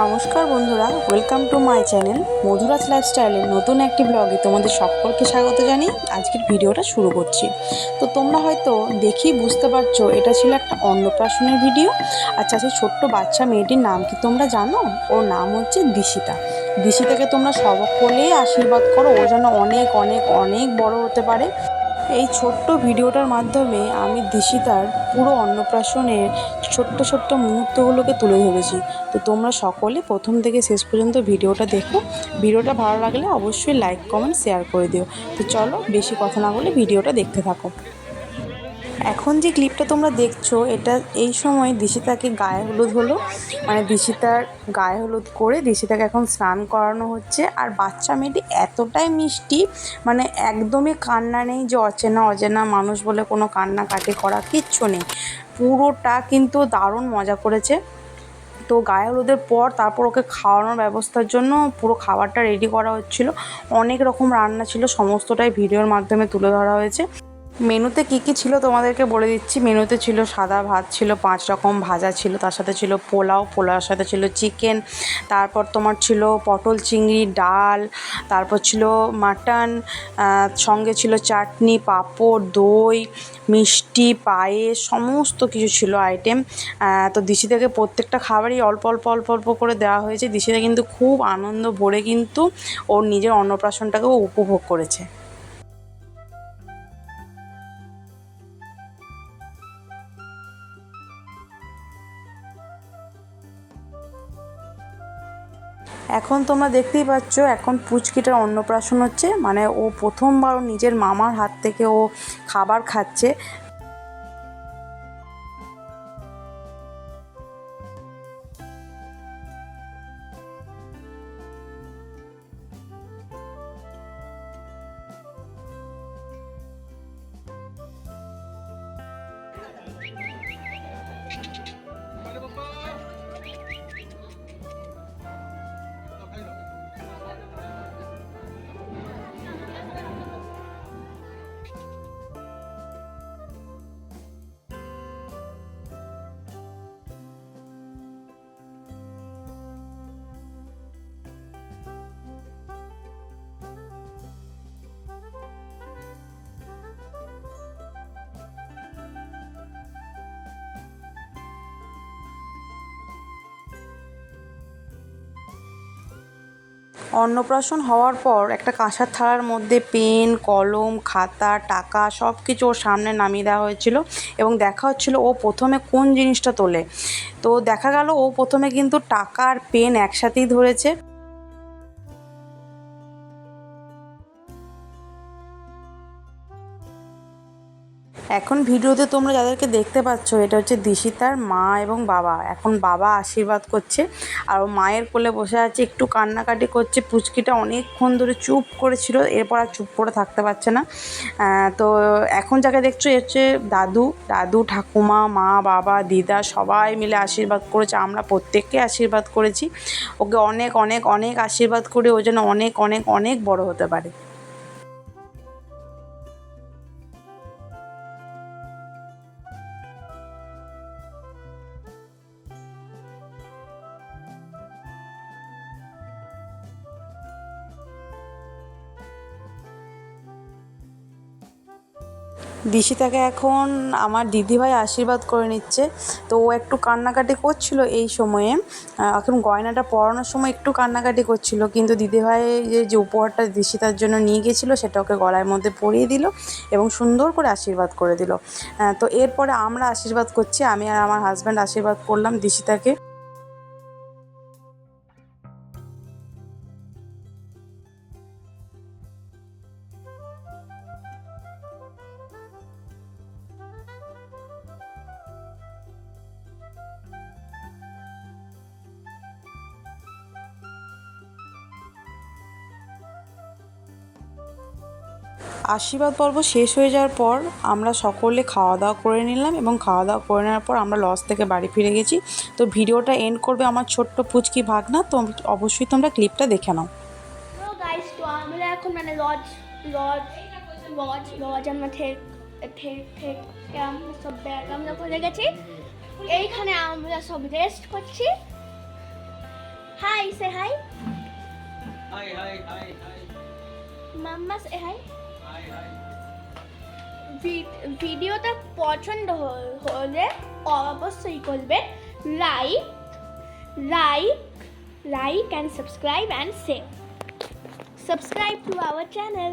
নমস্কার বন্ধুরা welcome to my channel Madhuraj লাইফস্টাইলের নতুন একটি ব্লগে তোমাদের সকলকে স্বাগত জানিয়ে আজকের ভিডিওটা শুরু করছি। তো তোমরা হয়তো দেখেই বুঝতে পারছ, এটা ছিল একটা অন্নপ্রাশনের ভিডিও আচ্ছা সেই ছোট্ট বাচ্চা মেয়েটির নাম কি তোমরা জানো? ওর নাম হচ্ছে দিশিতা। দিশিতাকে তোমরা সকলেই আশীর্বাদ করো, ও যেন অনেক অনেক অনেক বড় হতে পারে। এই ছোট্ট ভিডিওটার মাধ্যমে আমি দিশিতার পুরো অন্নপ্রাশনের ছোট্ট ছোট্ট মুহূর্তগুলোকে তুলে ধরেছি। তো তোমরা সকলে প্রথম থেকে শেষ পর্যন্ত ভিডিওটা দেখো। ভিডিওটা ভালো লাগলে অবশ্যই লাইক কমেন্ট শেয়ার করে দিও। তো চলো বেশি কথা না বলে ভিডিওটা দেখতে থাকো। এখন যে ক্লিপটা তোমরা দেখছ, এটা এই সময় দিশিতাকে গায়ে হলুদ হলো। মানে দিশিতার গায়ে হলুদ করে দিশিতাকে এখন স্নান করানো হচ্ছে। আর বাচ্চা মেয়েটি এতটাই মিষ্টি মানে একদমই কান্না নেই যে অচেনা অচেনা মানুষ বলে কোনো কান্নাকাটি করা কিচ্ছু নেই। পুরোটা কিন্তু দারুণ মজা করেছে। তো গায়ে হলুদের পর তারপর ওকে খাওয়ানোর ব্যবস্থার জন্য পুরো খাবারটা রেডি করা হচ্ছিল। অনেক রকম রান্না ছিল, সমস্তটাই ভিডিওর মাধ্যমে তুলে ধরা হয়েছে। মেনুতে কী কী ছিল তোমাদেরকে বলে দিচ্ছি। মেনুতে ছিল সাদা ভাত, ছিল পাঁচ রকম ভাজা ছিল, তার সাথে ছিল পোলাও পোলাওর সাথে ছিল চিকেন, তারপর তোমার ছিল পটল চিংড়ি, ডাল, তারপর ছিল মাটন সঙ্গে ছিল চাটনি, পাঁপড়, দই, মিষ্টি, পায়েস, সমস্ত কিছু ছিল আইটেম তো দিশিদাকে প্রত্যেকটা খাবারই অল্প অল্প অল্প অল্প করে দেওয়া হয়েছে। দিশিদা কিন্তু খুব আনন্দ ভরে কিন্তু ওর নিজের অন্নপ্রাশনটাকেও উপভোগ করেছে। এখন তোমরা দেখতেই পাচ্ছ, এখন পুচকিটার অন্নপ্রাশন হচ্ছে। মানে ও প্রথমবার নিজের মামার হাত থেকে ও খাবার খাচ্ছে। অন্নপ্রাশন হওয়ার পর একটা কাঁসার থালার মধ্যে পেন, কলম, খাতা, টাকা সব কিছু ওর সামনে নামিয়ে দেওয়া হয়েছিল এবং দেখা হচ্ছিল ও প্রথমে কোন জিনিসটা তোলে। তো দেখা গেল ও প্রথমে কিন্তু টাকা আর পেন একসাথেই ধরেছে। এখন ভিডিওতে তোমরা যাদেরকে দেখতে পাচ্ছ, এটা হচ্ছে দিশিতার মা এবং বাবা। এখন বাবা আশীর্বাদ করছে, আর মায়ের কোলে বসে আছে, একটু কান্নাকাটি করছে, পুচকিটা অনেকক্ষণ ধরে চুপ করেছিল, এরপর আর চুপ করে থাকতে পারছে না। তো এখন যাকে দেখছ, এ হচ্ছে দাদু। দাদু, ঠাকুমা, মা, বাবা, দিদা, সবাই মিলে আশীর্বাদ করেছে, আমরা প্রত্যেককে আশীর্বাদ করেছি। ওকে অনেক অনেক অনেক আশীর্বাদ করে ও যেন অনেক অনেক অনেক বড় হতে পারে। দিশিতাকে এখন আমার দিদিভাই আশীর্বাদ করে নিচ্ছে। তো ও একটু কান্নাকাটি করছিল এই সময়ে। এখন গয়নাটা পরানোর সময় একটু কান্নাকাটি করছিল, কিন্তু দিদিভাই যে যে উপহারটা দিশিতার জন্য নিয়ে গেছিল, সেটা ওকে গলার মধ্যে পরিয়ে দিল এবং সুন্দর করে আশীর্বাদ করে দিল। তো এরপরে আমরা আশীর্বাদ করছি, আমি আর আমার হাজব্যান্ড আশীর্বাদ করলাম দিশিতাকে। আশীর্বাদ পর্ব শেষ হয়ে যাওয়ার পর আমরা সকলে খাওয়া দাওয়া করে নিলাম এবং খাওয়া দাওয়া করে নেওয়ার পর আমরা লস থেকে বাড়ি ফিরে গেছি। তো ভিডিওটা এন্ড করবে আমার ছোট্ট পুচকি ভাগনা তো অবশ্যই তোমরা ক্লিপটা দেখে নাও। হ্যালো গাইস তো আমরা এখন মানে লজ লজ লজ লজ আমরা ঠেক ঠেক ঠেক আমরা সব ব্যাগ আমরা করে গেছি। এইখানে আমরা সব রেস্ট করছি। Hi say hi Hi, hi, hi, hi, mamma say hi. ভিডিওটা পছন্দ হ- হলে অবশ্যই করবে like like like and subscribe and share subscribe to our channel